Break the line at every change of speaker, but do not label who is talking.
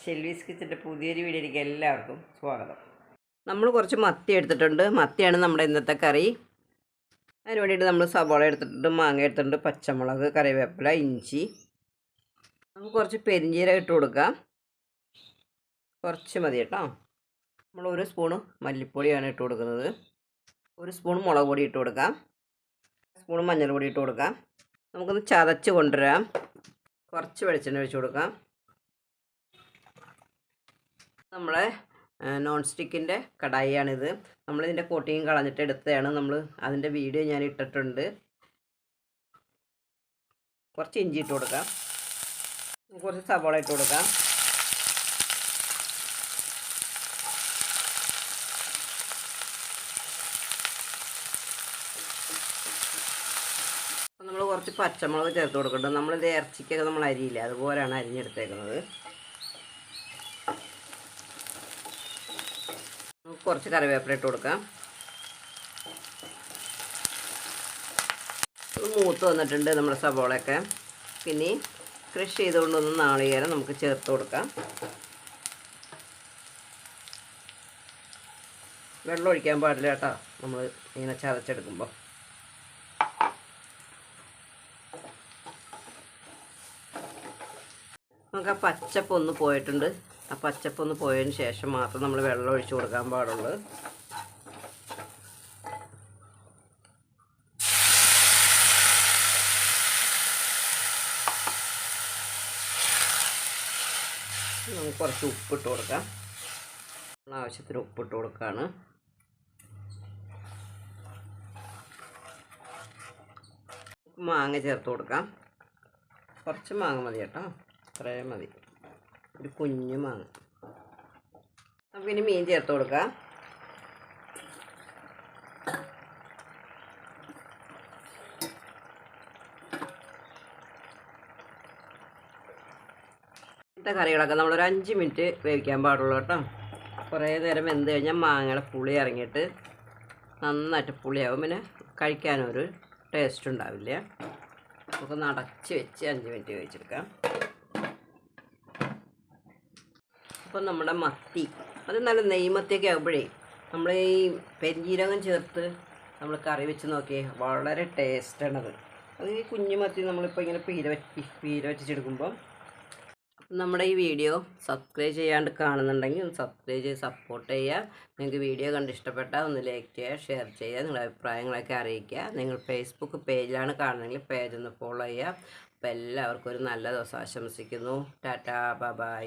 ഷെൽവീസ് കിച്ചന്റെ പുതിയൊരു വീഡിയോയിലേക്ക് എല്ലാവർക്കും സ്വാഗതം. നമ്മൾ കുറച്ച് മത്തി എടുത്തിട്ടുണ്ട്. മത്തിയാണ് നമ്മുടെ ഇന്നത്തെ കറി. അതിന് വേണ്ടിയിട്ട് നമ്മൾ സവാള എടുത്തിട്ടുണ്ട് മാങ്ങ എടുത്തിട്ടുണ്ട് പച്ചമുളക് കറിവേപ്പില ഇഞ്ചി. നമുക്ക് കുറച്ച് പെരിഞ്ചീരകം ഇട്ട് കൊടുക്കാം. കുറച്ച് മതി കേട്ടോ. നമ്മൾ ഒരു സ്പൂണ് മല്ലിപ്പൊടിയാണ് ഇട്ട് കൊടുക്കുന്നത്. ഒരു സ്പൂൺ മുളക് പൊടി ഇട്ട് കൊടുക്കാം. സ്പൂൺ മഞ്ഞൾപ്പൊടി ഇട്ട് കൊടുക്കാം. നമുക്കൊന്ന് ചതച്ച് കൊണ്ടുവരാം. കുറച്ച് വെളിച്ചെണ്ണ ഒഴിച്ച് കൊടുക്കാം. നമ്മളെ നോൺ സ്റ്റിക്കിന്റെ കടായിയാണിത്. നമ്മളിതിന്റെ കോട്ടിങ് കളഞ്ഞിട്ട് എടുത്തതാണ് നമ്മൾ അതിന്റെ വീഡിയോ ഞാൻ ഇട്ടിട്ടുണ്ട്. കുറച്ച് ഇഞ്ചി ഇട്ട് കൊടുക്കാം. കുറച്ച് സവാള ഇട്ട് കൊടുക്കാം. നമ്മൾ കുറച്ച് പച്ചമുളക് ചേർത്ത് കൊടുക്കുന്നുണ്ട്. നമ്മളിത് ഇറച്ചിക്കൊക്കെ നമ്മൾ അരിയില്ല അതുപോലെയാണ് അരിഞ്ഞെടുത്തേക്കുന്നത്. കുറച്ച് കറിവേപ്പില ഇട്ട് കൊടുക്കാം. മൂത്ത് വന്നിട്ടുണ്ട് നമ്മുടെ സവോളയൊക്കെ. പിന്നെ കൃഷി ചെയ്തുകൊണ്ടൊന്ന് നാളികേരം നമുക്ക് ചേർത്ത് കൊടുക്കാം. വെള്ളം ഒഴിക്കാൻ പാടില്ല കേട്ടോ. നമ്മൾ ഇങ്ങനെ ചതച്ചെടുക്കുമ്പോൾ നമുക്ക് ആ പച്ചപ്പൊന്ന് പോയിട്ടുണ്ട്. ആ പച്ചപ്പ് ഒന്ന് പോയതിന് ശേഷം മാത്രം നമ്മൾ വെള്ളം ഒഴിച്ചു കൊടുക്കാൻ പാടുള്ളൂ. നമുക്ക് കുറച്ച് ഉപ്പിട്ട് കൊടുക്കാം. ആവശ്യത്തിന് ഉപ്പിട്ട് കൊടുക്കുകയാണ് മാങ്ങ ചേർത്ത് കൊടുക്കാം. കുറച്ച് മാങ്ങ മതി കേട്ടോ. ഇത്രയും മതി. ഒരു കുഞ്ഞു മാങ്ങ. നമുക്ക് ഇനി മീൻ ചേർത്ത് കൊടുക്കാം. ഇന്നത്തെ കറികളൊക്കെ നമ്മളൊരു അഞ്ച് മിനിറ്റ് വേവിക്കാൻ പാടുള്ളൂ കേട്ടോ. കുറേ നേരം വെന്ത് കഴിഞ്ഞാൽ മാങ്ങയുടെ പുളി ഇറങ്ങിയിട്ട് നന്നായിട്ട് പുളിയാവും. പിന്നെ കഴിക്കാനൊരു ടേസ്റ്റ് ഉണ്ടാവില്ല. നമുക്ക് നടച്ച് വെച്ച് അഞ്ച് മിനിറ്റ് കഴിച്ചെടുക്കാം അപ്പം നമ്മുടെ മത്തി. അത് നല്ല നെയ്മത്തിയൊക്കെ ആകുമ്പോഴേ നമ്മൾ ഈ പെരിഞ്ജീരകം ചേർത്ത് നമ്മൾ കറി വെച്ച് നോക്കിയേ വളരെ ടേസ്റ്റാണത്. അത് ഈ കുഞ്ഞു മത്തി നമ്മളിപ്പോൾ ഇങ്ങനെ പീര വെച്ച് പീര വെച്ചെടുക്കുമ്പോൾ നമ്മുടെ ഈ വീഡിയോ സബ്സ്ക്രൈബ് ചെയ്യാണ്ട് കാണുന്നുണ്ടെങ്കിൽ ഒന്ന് സബ്സ്ക്രൈബ് ചെയ്ത് സപ്പോർട്ട് ചെയ്യുക. നിങ്ങൾക്ക് വീഡിയോ കണ്ട് ഇഷ്ടപ്പെട്ടാൽ ഒന്ന് ലൈക്ക് ചെയ്യുക ഷെയർ ചെയ്യുക നിങ്ങളുടെ അഭിപ്രായങ്ങളൊക്കെ അറിയിക്കുക. നിങ്ങൾ ഫേസ്ബുക്ക് പേജിലാണ് കാണുന്നതെങ്കിൽ പേജ് ഒന്ന് ഫോളോ ചെയ്യുക. അപ്പോൾ എല്ലാവർക്കും ഒരു നല്ല ദിവസം ആശംസിക്കുന്നു. Tata bye